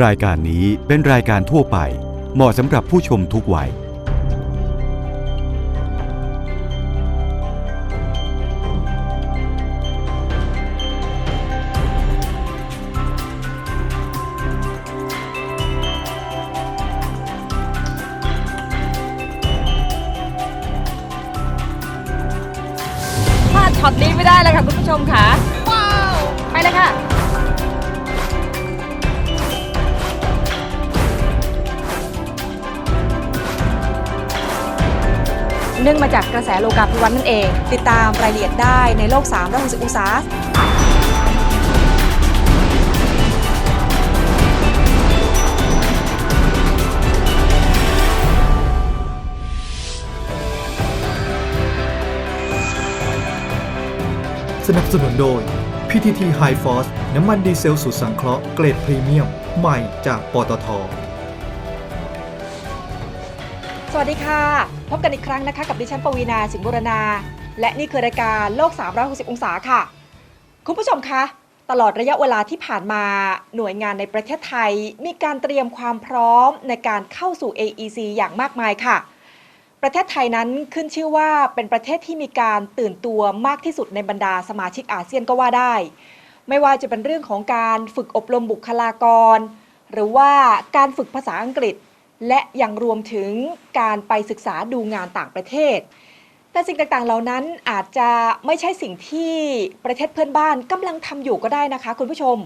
รายการนี้เป็นรายการทั่วไป เหมาะสำหรับผู้ชมทุกวัย พลาดช็อตนี้ไม่ได้เลยค่ะคุณผู้ชมค่ะ เนื่องมาจากกระแสโลกาภิวัตน์นั่นเอง ติดตามรายละเอียดได้ในโลก3 6 0องศาสนับสนุนโดย PTT High Force น้ำมันดีเซลสูตรสังเคราะห์เกรดพรีเมียม ใหม่จากปตท สวัสดีค่ะ พบกันอีกครั้งนะคะกับดิฉันปวีนาสิงห์บุรณา และนี่คือรายการโลก 360 องศาค่ะ คุณผู้ชมคะตลอดระยะเวลาที่ผ่านมาหน่วยงานในประเทศไทย มีการเตรียมความพร้อมในการเข้าสู่ AEC อย่างมากมายค่ะ ประเทศไทยนั้นขึ้นชื่อว่าเป็นประเทศที่มีการตื่นตัวมากที่สุดในบรรดาสมาชิกอาเซียนก็ว่าได้ ไม่ว่าจะเป็นเรื่องของการฝึกอบรมบุคลากร หรือว่าการฝึกภาษาอังกฤษ และยังรวมถึงการไปศึกษาดูงานต่างประเทศ แต่สิ่งต่างๆ เหล่านั้นอาจจะไม่ใช่สิ่งที่ประเทศเพื่อนบ้านกำลังทำอยู่ก็ได้นะคะ คุณผู้ชม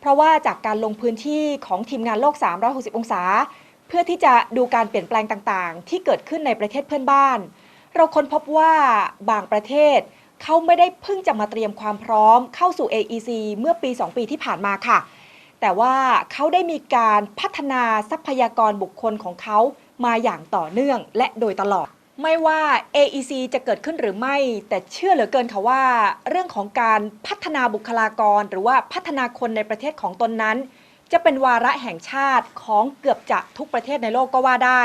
เพราะว่าจากการลงพื้นที่ของทีมงานโลก 360 องศา เพื่อที่จะดูการเปลี่ยนแปลงต่างๆ ที่เกิดขึ้นในประเทศเพื่อนบ้าน เราค้นพบว่าบางประเทศเขาไม่ได้เพิ่งจะมาเตรียมความพร้อมเข้าสู่ AEC เมื่อปี 2 ปีที่ผ่านมาค่ะ แต่ว่าเขาได้มีการพัฒนาทรัพยากรบุคคลของเขามาอย่างต่อเนื่องและโดยตลอด ไม่ว่า AEC จะเกิดขึ้นหรือไม่ แต่เชื่อเหลือเกินค่ะว่า เรื่องของการพัฒนาบุคลากร หรือว่าพัฒนาคนในประเทศของตนนั้น จะเป็นวาระแห่งชาติของเกือบจะทุกประเทศในโลกก็ว่าได้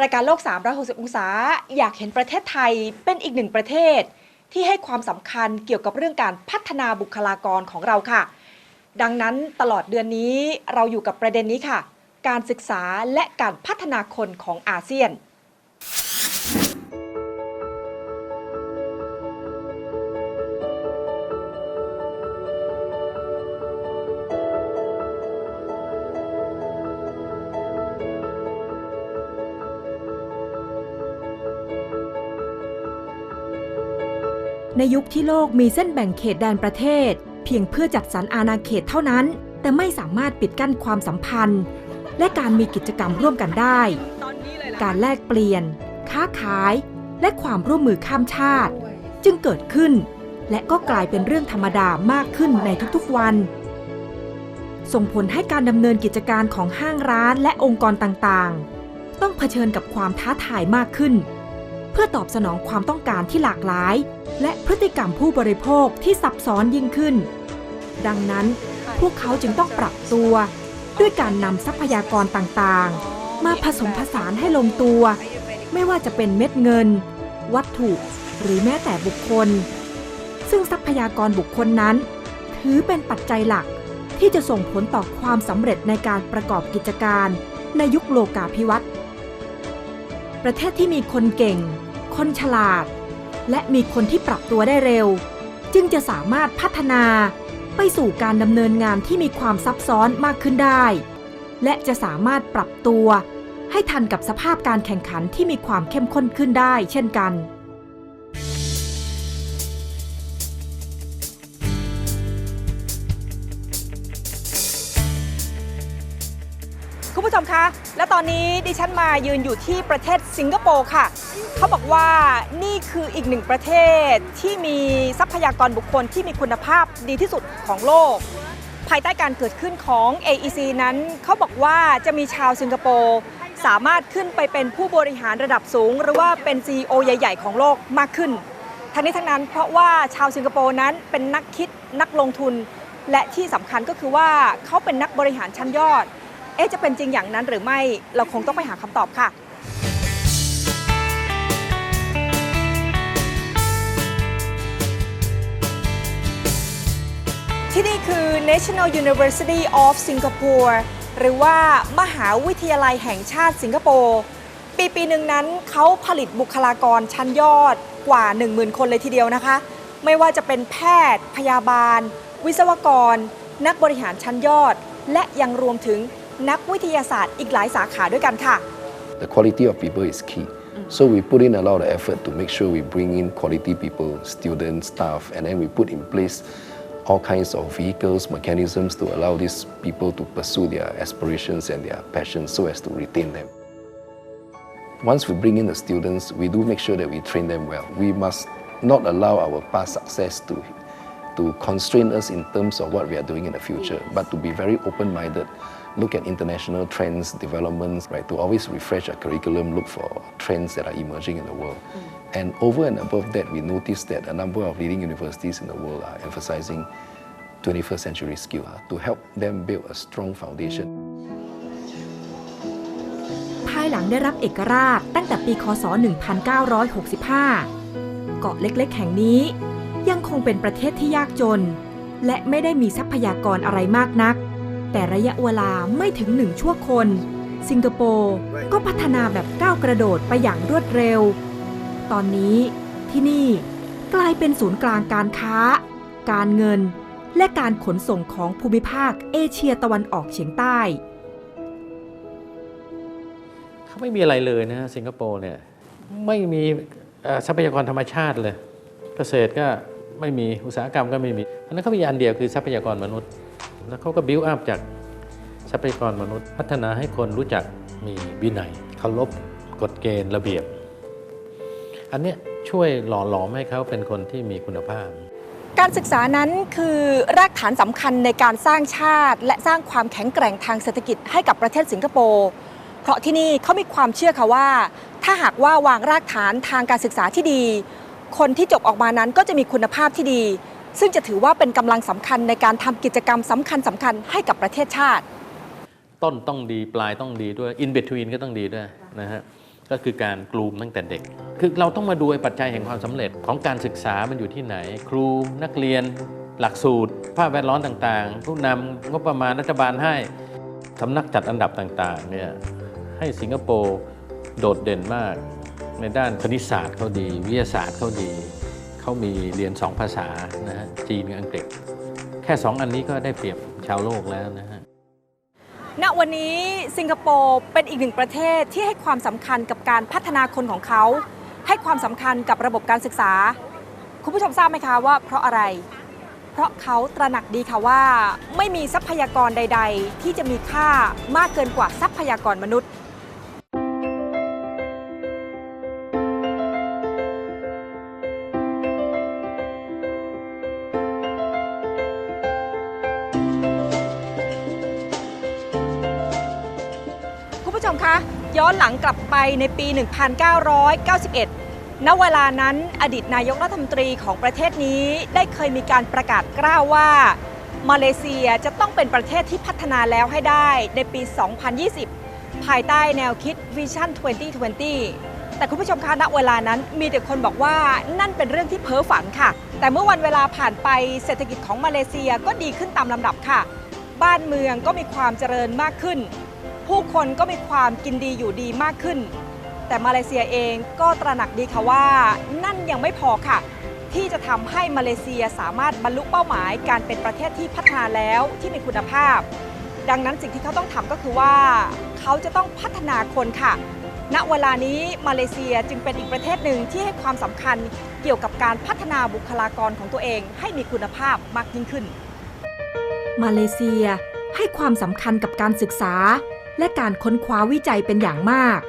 รายการโลก 360 องศาอยากเห็นประเทศไทยเป็นอีกหนึ่งประเทศ ที่ให้ความสำคัญเกี่ยวกับเรื่องการพัฒนาบุคลากรของเราค่ะ ดังนั้นตลอดเดือนนี้เราอยู่กับประเด็นนี้ค่ะ การศึกษาและการพัฒนาคนของอาเซียน ในยุคที่โลกมีเส้นแบ่งเขตแดนประเทศ เพียงเพื่อจัดสรรอาณาเขตเท่านั้น แต่ไม่สามารถปิดกั้นความสัมพันธ์ และการมีกิจกรรมร่วมกันได้ การแลกเปลี่ยน ค้าขาย และความร่วมมือข้ามชาติ จึงเกิดขึ้น และก็กลายเป็นเรื่องธรรมดามากขึ้นในทุกๆวัน ส่งผลให้การดำเนินกิจการของห้างร้านและองค์กรต่างๆ ต้องเผชิญกับความท้าทายมากขึ้น เพื่อตอบสนองความต้องการที่หลากหลาย และพฤติกรรมผู้บริโภคที่ซับซ้อนยิ่งขึ้น ดังนั้นพวกเขาจึงต้องปรับตัว ด้วยการนำทรัพยากรต่างๆ มาผสมผสานให้ลงตัว ไม่ว่าจะเป็นเม็ดเงิน วัตถุหรือแม้แต่บุคคล ซึ่งทรัพยากรบุคคลนั้น ถือเป็นปัจจัยหลักที่จะส่งผลต่อความสำเร็จในการประกอบกิจการในยุคโลกาภิวัตน์ประเทศที่มีคนเก่ง คนฉลาด และมีคนที่ปรับตัวได้เร็ว จึงจะสามารถพัฒนาไปสู่การดำเนินงานที่มีความซับซ้อนมากขึ้นได้ และจะสามารถปรับตัว ให้ทันกับสภาพการแข่งขันที่มีความเข้มข้นขึ้นได้ เช่นกัน และตอนนี้ดิฉันมายืนอยู่ที่ประเทศสิงคโปร์ค่ะ เขาบอกว่านี่คืออีกหนึ่งประเทศที่มีทรัพยากรบุคคลที่มีคุณภาพดีที่สุดของโลก ภายใต้การเกิดขึ้นของ AEC นั้น เขาบอกว่าจะมีชาวสิงคโปร์สามารถขึ้นไปเป็นผู้บริหารระดับสูง หรือว่าเป็น CEO ใหญ่ ๆ ของโลกมากขึ้น ทั้งนี้ทั้งนั้นเพราะว่าชาวสิงคโปร์นั้นเป็นนักคิดนักลงทุน และที่สำคัญก็คือว่าเขาเป็นนักบริหารชั้นยอด เอ๊ะจะเป็นจริงอย่างนั้นหรือไม่เราคงต้องไปหาคำตอบค่ะที่นี่คือ National University of Singapore หรือว่ามหาวิทยาลัยแห่งชาติสิงคโปร์ ปีปีหนึ่งนั้นเขาผลิตบุคลากรชั้นยอดกว่า 10,000 คนเลยทีเดียวนะคะ ไม่ว่าจะเป็นแพทย์ พยาบาล วิศวกร นักบริหารชั้นยอด และยังรวมถึง นักวิทยาศาสตร์อีกหลายสาขาด้วยกันค่ะ The quality of people is key. So we put in a lot of effort to make sure we bring in quality people, students, staff, and then we put in place all kinds of vehicles, mechanisms to allow these people to pursue their aspirations and their passions so as to retain them. Once we bring in the students, we do make sure that we train them well. We must not allow our past success to, to constrain us in terms of what we are doing in the future, but to be very open-minded, look at international trends, developments, right, to always refresh our curriculum, look for trends that are emerging in the world. And over and above that, we noticed that a number of leading universities in the world are emphasizing 21st century skill uh, to help them build a strong foundation. ภายหลังได้รับเอกราชตั้งแต่ปีคศ 1965 เกาะเล็กๆ แห่งนี้ ยังคงเป็นประเทศที่ยากจน และไม่ได้มีทรัพยากรอะไรมากนัก แต่ระยะเวลาไม่ถึงหนึ่งชั่วคน สิงคโปร์ก็พัฒนาแบบก้าวกระโดดไปอย่างรวดเร็ว ตอนนี้ที่นี่กลายเป็นศูนย์กลางการค้า การเงิน และการขนส่งของภูมิภาคเอเชียตะวันออกเฉียงใต้ เขาไม่มีอะไรเลยนะสิงคโปร์เนี่ยไม่มีทรัพยากรธรรมชาติเลย เกษตรก็ไม่มีอุตสาหกรรมก็ไม่มีเพราะนั้นเขามีอันเดียวคือทรัพยากรมนุษย์ แล้วเขาก็บิวอัพจากทรัพยากรมนุษย์ พัฒนาให้คนรู้จักมีวินัยเคารพกฎเกณฑ์ระเบียบ อันเนี้ยช่วยหล่อหลอมให้เขาเป็นคนที่มีคุณภาพ การศึกษานั้นคือรากฐานสำคัญในการสร้างชาติ และสร้างความแข็งแกร่งทางเศรษฐกิจให้กับประเทศสิงคโปร์เพราะที่นี่เขามีความเชื่อค่ะว่า ถ้าหากว่าวางรากฐานทางการศึกษาที่ดี คนที่จบออกมานั้นก็จะมีคุณภาพที่ดี ซึ่งจะถือว่าเป็นกำลังสำคัญในการทำกิจกรรมสำคัญสำคัญให้กับประเทศชาติ ต้นต้องดีปลายต้องดีด้วย in between ก็ต้องดีด้วยนะฮะก็คือการกลูมตั้งแต่เด็ก คือเราต้องมาดูปัจจัยแห่งความสำเร็จของการศึกษามันอยู่ที่ไหน ครูนักเรียน หลักสูตรภาพแวดล้อมต่างๆ ผู้นำงบประมาณรัฐบาลให้สำนักจัดอันดับต่างๆเนี่ยให้สิงคโปร์โดดเด่นมาก ในด้านคณิตศาสตร์เขาดี วิทยาศาสตร์เขาดี เขามีเรียนสองภาษานะฮะจีนกับอังกฤษ แค่สองอันนี้ก็ได้เปรียบชาวโลกแล้วนะฮะณวันนี้สิงคโปร์เป็นอีกหนึ่งประเทศที่ให้ความสำคัญกับการพัฒนาคนของเขา ให้ความสำคัญกับระบบการศึกษา คุณผู้ชมทราบไหมคะว่าเพราะอะไร เพราะเขาตระหนักดีค่ะว่า ไม่มีทรัพยากรใด ๆ ที่จะมีค่ามากเกินกว่าทรัพยากรมนุษย์ อนหลังกลับไปในปี 1991 ณ เวลานั้นอดีตนายกรัฐมนตรีของประเทศนี้ได้เคยมีการประกาศกล้าวว่า มาเลเซียจะต้องเป็นประเทศที่พัฒนาแล้วให้ได้ในปี 2020 ภายใต้แนวคิด Vision 2020แต่คุณผู้ชมคะณเวลานั้นมีแต่คนบอกว่านั่นเป็นเรื่องที่เพ้อฝันค่ะ แต่เมื่อวันเวลาผ่านไปเศรษฐกิจของมาเลเซียก็ดีขึ้นตามลำดับค่ะ บ้านเมืองก็มีความเจริญมากขึ้น ผู้คนก็มีความกินดีอยู่ดีมากขึ้น แต่มาเลเซียเองก็ตระหนักดีค่ะว่า นั่นยังไม่พอค่ะ ที่จะทำให้มาเลเซียสามารถบรรลุเป้าหมายการเป็นประเทศที่พัฒนาแล้วที่มีคุณภาพ ดังนั้นสิ่งที่เขาต้องทำก็คือว่า เขาจะต้องพัฒนาคนค่ะณเวลานี้มาเลเซียจึงเป็นอีกประเทศหนึ่งที่ให้ความสำคัญเกี่ยวกับการพัฒนาบุคลากรของตัวเองให้มีคุณภาพมากยิ่งขึ้น มาเลเซียให้ความสำคัญกับการศึกษา และการค้นคว้าวิจัยเป็นอย่างมาก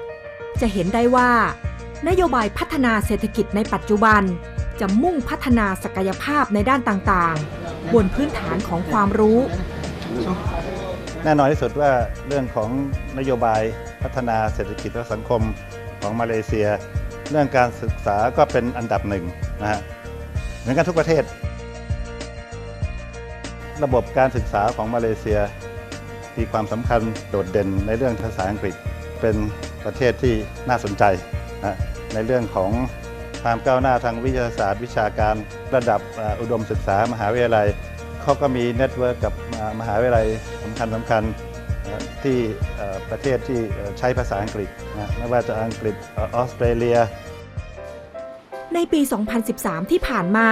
จะเห็นได้ว่า นโยบายพัฒนาเศรษฐกิจในปัจจุบัน จะมุ่งพัฒนาศักยภาพในด้านต่างๆ บนพื้นฐานของความรู้ แน่นอนที่สุดว่าเรื่องของนโยบายพัฒนาเศรษฐกิจและสังคมของมาเลเซีย เรื่องการศึกษาก็เป็นอันดับหนึ่งนะฮะเหมือนกันทุกประเทศ ระบบการศึกษาของมาเลเซีย มีความสำคัญโดดเด่นในเรื่องภาษาอังกฤษ เป็นประเทศที่น่าสนใจนะในเรื่องของความก้าวหน้าทางวิทยาศาสตร์ วิชาการระดับอุดมศึกษามหาวิทยาลัยเขาก็มีเน็ตเวิร์กกับมหาวิทยาลัยสำคัญสำคัญที่ประเทศที่ใช้ภาษาอังกฤษนะไม่ว่าจะอังกฤษออออสเตรเลีย ในปี 2013 ที่ผ่านมา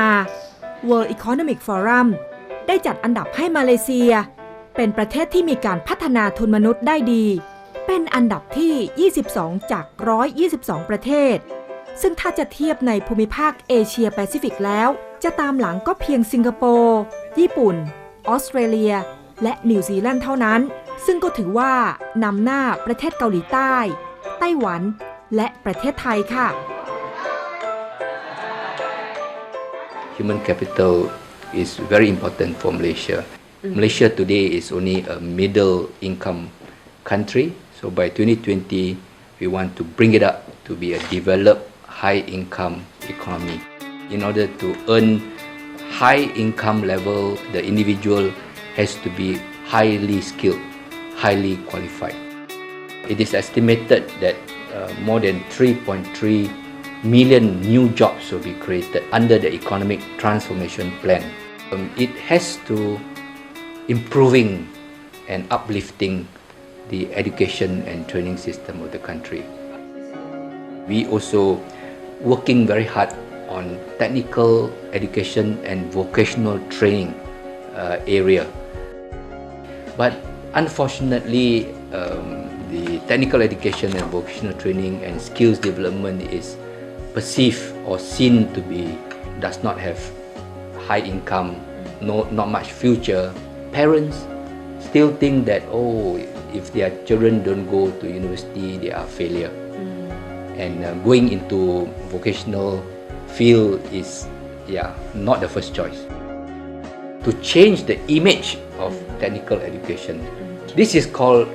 World Economic Forum ได้จัดอันดับให้มาเลเซีย เป็นประเทศที่มีการพัฒนาทุนมนุษย์ได้ดี เป็นอันดับที่ 22 จาก 122 ประเทศ ซึ่งถ้าจะเทียบในภูมิภาคเอเชียแปซิฟิกแล้ว จะตามหลังก็เพียงสิงคโปร์ ญี่ปุ่น ออสเตรเลีย และนิวซีแลนด์เท่านั้น ซึ่งก็ถือว่านำหน้าประเทศเกาหลีใต้ ไต้หวัน และประเทศไทยค่ะ human capital is very important for Malaysia. Malaysia today is only a middle income country. So by 2020, we want to bring it up to be a developed high income economy. In order to earn high income level, the individual has to be highly skilled, highly qualified. It is estimated that uh, more than 3.3 million new jobs will be created under the economic transformation plan. Um, it has to improving and uplifting the education and training system of the country. We also working very hard on technical education and vocational training uh, area. But unfortunately, um, the technical education and vocational training and skills development is perceived or seen to be does not have high income, no not much future. Parents still think that oh, if their children don't go to university, they are a failure. Mm. And uh, going into vocational field is yeah not the first choice. To change the image of mm. technical education, mm. this is called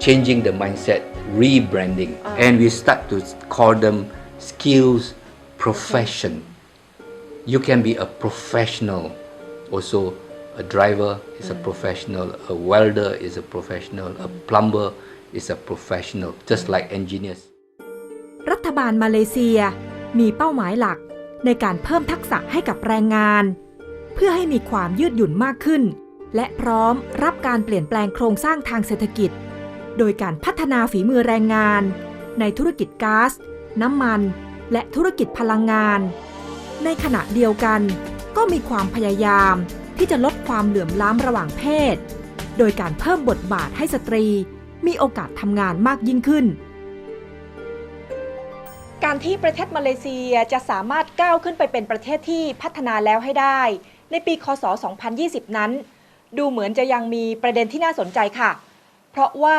changing the mindset, rebranding, ah. and we start to call them skills profession. You can be a professional, also a driver is a professional, a welder is a professional, a plumber is a professional, just like engineers. รัฐบาลมาเลเซียมีเป้าหมายหลักในการเพิ่มทักษะให้กับแรงงาน เพื่อให้มีความยืดหยุ่นมากขึ้น และพร้อมรับการเปลี่ยนแปลงโครงสร้างทางเศรษฐกิจ โดยการพัฒนาฝีมือแรงงาน ในธุรกิจก๊าซน้ำมัน และธุรกิจพลังงาน ในขณะเดียวกันก็มีความพยายาม ที่จะลดความเหลื่อมล้ำระหว่างเพศ โดยการเพิ่มบทบาทให้สตรี มีโอกาสทำงานมากยิ่งขึ้น การที่ประเทศมาเลเซียจะสามารถก้าวขึ้นไปเป็นประเทศที่พัฒนาแล้วให้ได้ ในปีคศ 2020 นั้น ดูเหมือนจะยังมีประเด็นที่น่าสนใจค่ะ เพราะว่า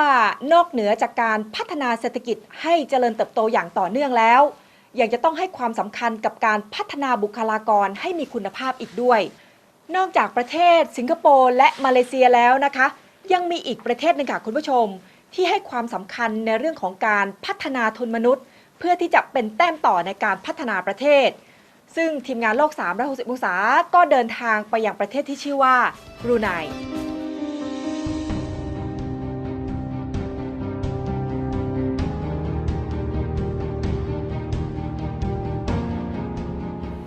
นอกเหนือจากการพัฒนาเศรษฐกิจให้เจริญเติบโตอย่างต่อเนื่องแล้วยังจะต้องให้ความสำคัญกับการพัฒนาบุคลากรให้มีคุณภาพอีกด้วย นอกจากประเทศสิงคโปร์และมาเลเซียแล้วนะคะ ยังมีอีกประเทศหนึ่งค่ะคุณผู้ชม ที่ให้ความสำคัญในเรื่องของการพัฒนาทุนมนุษย์ เพื่อที่จะเป็นแต้มต่อในการพัฒนาประเทศ ซึ่งทีมงานโลก 360 องศาก็เดินทางไปยังประเทศที่ชื่อว่าบรูไน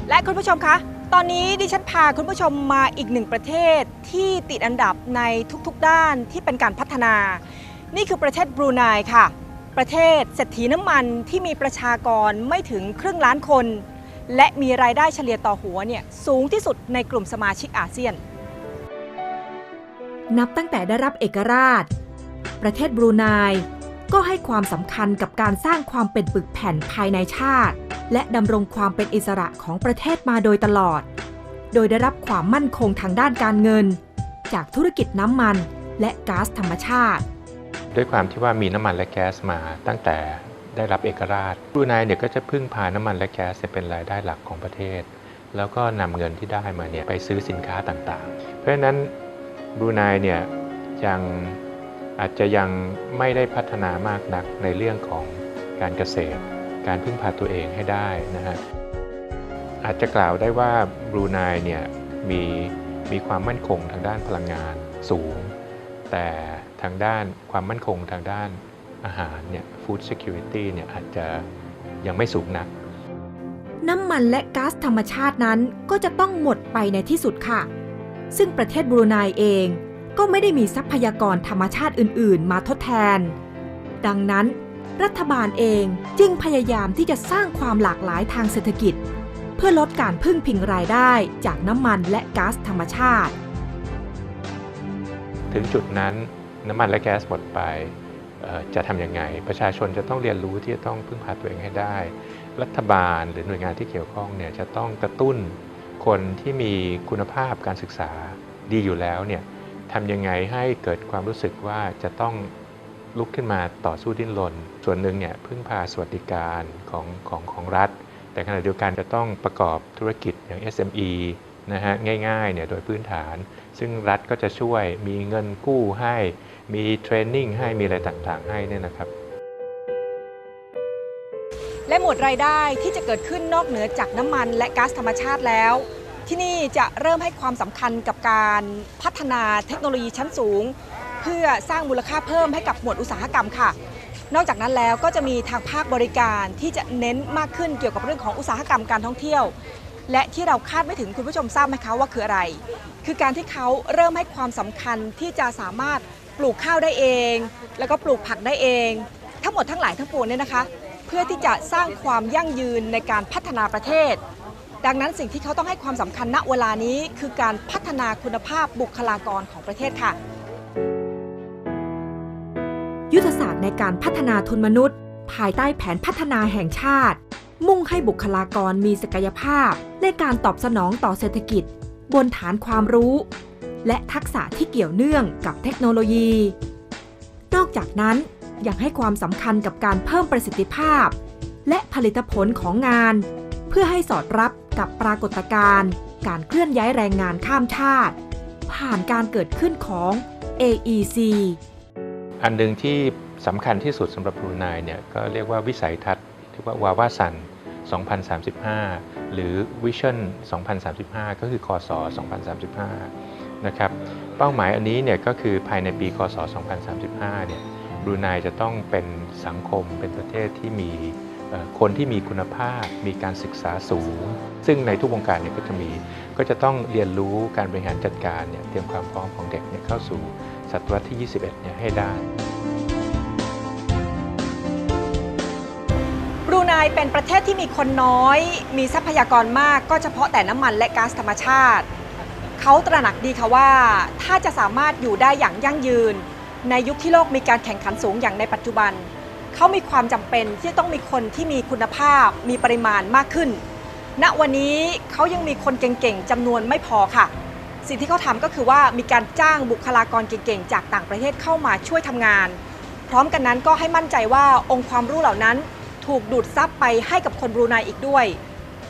และคุณผู้ชมคะ ตอนนี้ดิฉันพาคุณผู้ชมมาอีกหนึ่งประเทศที่ติดอันดับในทุกๆด้านที่เป็นการพัฒนา นี่คือประเทศบรูไนค่ะ ประเทศเศรษฐีน้ำมันที่มีประชากรไม่ถึงครึ่งล้านคน และมีรายได้เฉลี่ยต่อหัวเนี่ยสูงที่สุดในกลุ่มสมาชิกอาเซียน นับตั้งแต่ได้รับเอกราช ประเทศบรูไน ก็ให้ความสำคัญกับการสร้างความเป็นปึกแผ่นภายในชาติ และดำรงความเป็นอิสระของประเทศมาโดยตลอด โดยได้รับความมั่นคงทางด้านการเงิน จากธุรกิจน้ำมันและก๊าซธรรมชาติ ด้วยความที่ว่ามีน้ำมันและแก๊สมาตั้งแต่ได้รับเอกราชบรูไนเนี่ยก็จะพึ่งพาน้ำมันและแก๊สเป็นรายได้หลักของประเทศ แล้วก็นำเงินที่ได้มาเนี่ยไปซื้อสินค้าต่างๆ เพราะฉะนั้นบรูไนเนี่ยยัง อาจจะยังไม่ได้พัฒนามากนักในเรื่องของการเกษตร การพึ่งพาตัวเองให้ได้นะฮะอาจจะกล่าวได้ว่าบรูไนเนี่ยมีมีความมั่นคงทางด้านพลังงานสูง แต่ทางด้านความมั่นคงทางด้านอาหารเนี่ย food security เนี่ยอาจจะยังไม่สูงนัก น้ำมันและก๊าซธรรมชาตินั้นก็จะต้องหมดไปในที่สุดค่ะ ซึ่งประเทศบรูไนเอง ก็ไม่ได้มีทรัพยากรธรรมชาติอื่น ๆ มาทดแทน ดังนั้น รัฐบาลเองจึงพยายามที่จะสร้างความหลากหลายทางเศรษฐกิจ เพื่อลดการพึ่งพิงรายได้จากน้ำมันและก๊าซธรรมชาติ ถึงจุดนั้นน้ำมันและแก๊สหมดไปจะทำยังไง ประชาชนจะต้องเรียนรู้ที่จะต้องพึ่งพาตัวเองให้ได้ รัฐบาลหรือหน่วยงานที่เกี่ยวข้องเนี่ยจะต้องกระตุ้นคนที่มีคุณภาพการศึกษาดีอยู่แล้วเนี่ย ทำยังไงให้เกิดความรู้สึกว่าจะต้องลุกขึ้นมาต่อสู้ดิ้นรนส่วนหนึ่งเนี่ยพึ่งพาสวัสดิการของของของรัฐ แต่ขณะเดียวกันจะต้องประกอบธุรกิจอย่าง SME นะฮะง่ายๆเนี่ยโดยพื้นฐาน ซึ่งรัฐก็จะช่วยมีเงินกู้ให้มีเทรนนิ่งให้มีอะไรต่างๆ ให้เนี่ยนะครับ และหมวดรายได้ที่จะเกิดขึ้นนอกเหนือจากน้ำมันและก๊าซธรรมชาติแล้ว ที่นี่จะเริ่มให้ความสำคัญกับการพัฒนาเทคโนโลยีชั้นสูง เพื่อสร้างมูลค่าเพิ่มให้กับหมวดอุตสาหกรรมค่ะ นอกจากนั้นแล้วก็จะมีทางภาคบริการที่จะเน้นมากขึ้นเกี่ยวกับเรื่องของอุตสาหกรรมการท่องเที่ยว และที่เราคาดไม่ถึงคุณผู้ชมทราบไหมคะว่าคืออะไร คือการที่เขาเริ่มให้ความสำคัญที่จะสามารถปลูกข้าวได้เอง แล้วก็ปลูกผักได้เอง ทั้งหมดทั้งหลายทั้งปวงเนี่ยนะคะ เพื่อที่จะสร้างความยั่งยืนในการพัฒนาประเทศ ดังนั้นสิ่งที่เขาต้องให้ความสำคัญณเวลานี้คือการพัฒนาคุณภาพบุคลากรของประเทศค่ะ ยุทธศาสตร์ในการพัฒนาทุนมนุษย์ ภายใต้แผนพัฒนาแห่งชาติ มุ่งให้บุคลากรมีศักยภาพ ในการตอบสนองต่อเศรษฐกิจ บนฐานความรู้ และทักษะที่เกี่ยวเนื่องกับเทคโนโลยี นอกจากนั้นยังให้ความสำคัญกับการเพิ่มประสิทธิภาพ และผลิตผลของงาน เพื่อให้สอดรับ กับปรากฏการณ์การเคลื่อนย้ายแรงงานข้ามชาติ ผ่านการเกิดขึ้นของ AEC อันหนึ่งที่สำคัญที่สุดสำหรับบรูไนเนี่ยก็เรียกว่าวิสัยทัศน์ที่ว่าวาวาซัน 2035 หรือ Vision 2035 ก็คือคศ 2035 นะครับเป้าหมายอันนี้เนี่ยก็คือภายในปีคศ 2035 เนี่ยบรูไนจะต้องเป็นสังคมเป็นประเทศที่มี คนที่มีคุณภาพ มีการศึกษาสูง ซึ่งในทุกวงการเนี่ยก็จะมี ก็จะต้องเรียนรู้การบริหารจัดการเนี่ยเตรียมความพร้อมของเด็กเนี่ยเข้าสู่ศตวรรษที่ 21 เนี่ยให้ได้บรูไนเป็นประเทศที่มีคนน้อย มีทรัพยากรมากก็เฉพาะแต่น้ำมันและก๊าซธรรมชาติ เขาตระหนักดีค่ะว่า ถ้าจะสามารถอยู่ได้อย่างยั่งยืน ในยุคที่โลกมีการแข่งขันสูงอย่างในปัจจุบัน เขามีความจำเป็นที่ต้องมีคนที่มีคุณภาพ มีปริมาณมากขึ้น ณวันนี้เขายังมีคนเก่งๆจำนวนไม่พอค่ะ สิ่งที่เขาทำก็คือว่ามีการจ้างบุคลากรเก่งๆ จากต่างประเทศเข้ามาช่วยทำงาน พร้อมกันนั้นก็ให้มั่นใจว่าองค์ความรู้เหล่านั้น ถูกดูดซับไปให้กับคนบรูไนอีกด้วย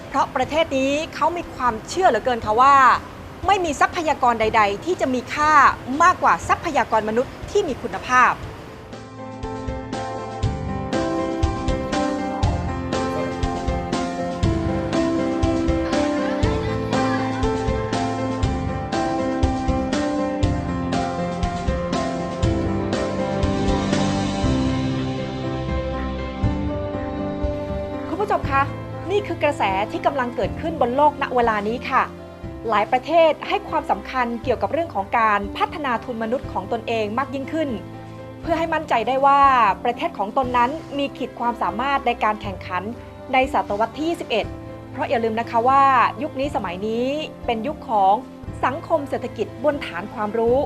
เพราะประเทศนี้เขามีความเชื่อเหลือเกินค่ะว่า ไม่มีทรัพยากรใด ๆ ที่จะมีค่ามากกว่าทรัพยากรมนุษย์ที่มีคุณภาพ คือกระแสที่กำลังเกิดขึ้นบนโลกณเวลานี้ค่ะ หลายประเทศให้ความสำคัญเกี่ยวกับเรื่องของการพัฒนาทุนมนุษย์ของตนเองมากยิ่งขึ้น เพื่อให้มั่นใจได้ว่าประเทศของตนนั้นมีขีดความสามารถในการแข่งขันในศตวรรษที่21เพราะอย่าลืมนะคะว่า ยุคนี้สมัยนี้เป็นยุคของสังคมเศรษฐกิจบนฐานความรู้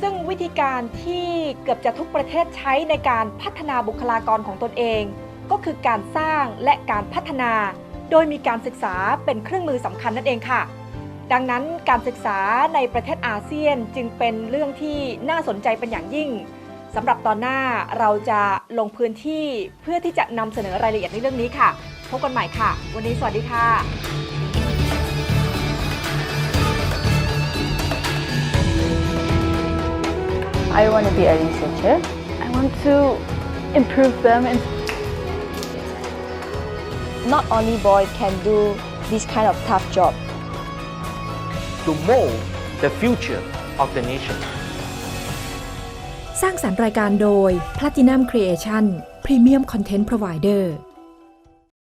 ซึ่งวิธีการที่เกือบจะทุกประเทศใช้ในการพัฒนาบุคลากรของตนเอง ก็คือการสร้างและการพัฒนา โดยมีการศึกษาเป็นเครื่องมือสำคัญนั่นเองค่ะ ดังนั้นการศึกษาในประเทศอาเซียนจึงเป็นเรื่องที่น่าสนใจเป็นอย่างยิ่งสำหรับตอนหน้าเราจะลงพื้นที่เพื่อที่จะนำเสนอรายละเอียดในเรื่องนี้ค่ะ พบกันใหม่ค่ะ วันนี้สวัสดีค่ะ I want to be a researcher. I want to improve them and Not only boy can do this kind of tough job to mold the future of the nation. สร้างสรรค์รายการโดย Platinum Creation Premium Content Provider